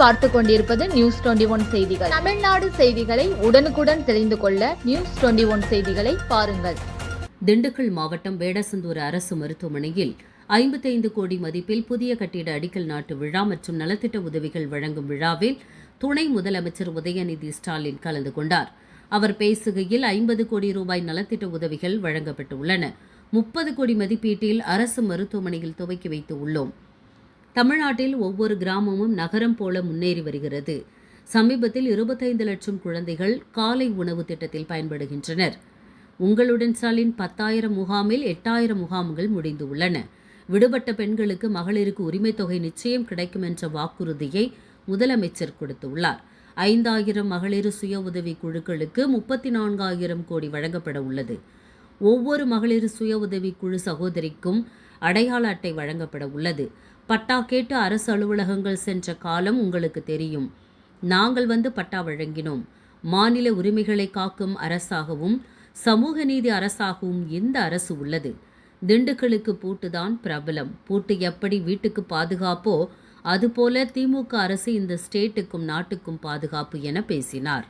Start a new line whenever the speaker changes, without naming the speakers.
பார்த்து கொண்டிருப்பது news twenty one செய்திகள். தமிழ்நாடு செய்திகளை உடனுக்குடன் தெரிந்து கொள்ள நியூஸ் டுவெண்டி ஒன் செய்திகளை பாருங்கள்.
திண்டுக்கல் மாவட்டம் வேடசந்தூர் அரசு மருத்துவமனையில் ஐம்பத்தைந்து கோடி மதிப்பில் புதிய கட்டிட அடிக்கல் நாட்டு விழா மற்றும் நலத்திட்ட உதவிகள் வழங்கும் விழாவில் துணை முதலமைச்சர் உதயநிதி ஸ்டாலின் கலந்து கொண்டார். அவர் பேசுகையில் ஐம்பது கோடி ரூபாய் நலத்திட்ட உதவிகள் வழங்கப்பட்டுள்ளன. முப்பது கோடி மதிப்பீட்டில் அரசு மருத்துவமனையில் துவக்கி வைத்து உள்ளோம். தமிழ்நாட்டில் ஒவ்வொரு கிராமமும் நகரம் போல முன்னேறி வருகிறது. சமீபத்தில் இருபத்தைந்து லட்சம் குழந்தைகள் காலை உணவு திட்டத்தில் பயன்படுகின்றனர். உங்களுடன் ஸ்டாலின் பத்தாயிரம் முகாமில் எட்டாயிரம் முகாம்கள் முடிந்து உள்ளன. விடுபட்ட பெண்களுக்கு மகளிருக்கு உரிமைத் தொகை நிச்சயம் கிடைக்கும் என்ற வாக்குறுதியை முதலமைச்சர் கொடுத்துள்ளார். ஐந்தாயிரம் மகளிர் சுய உதவி குழுக்களுக்கு முப்பத்தி நான்காயிரம் கோடி வழங்கப்பட உள்ளது. ஒவ்வொரு மகளிர் சுய உதவி குழு சகோதரிக்கும் அடையாள அட்டை வழங்கப்பட உள்ளது. பட்டா கேட்டு அரசு அலுவலகங்கள் சென்ற காலம் உங்களுக்கு தெரியும். நாங்கள் வந்து பட்டா வழங்கினோம். மாநில உரிமைகளை காக்கும் அரசாகவும் சமூக நீதி அரசாகவும் இந்த அரசு உள்ளது? திண்டுக்கலுக்கு பூட்டுதான் பிரபலம். பூட்டு எப்படி வீட்டுக்கு பாதுகாப்போ அதுபோல திமுக அரசு இந்த ஸ்டேட்டுக்கும் நாட்டுக்கும் பாதுகாப்பு என பேசினார்.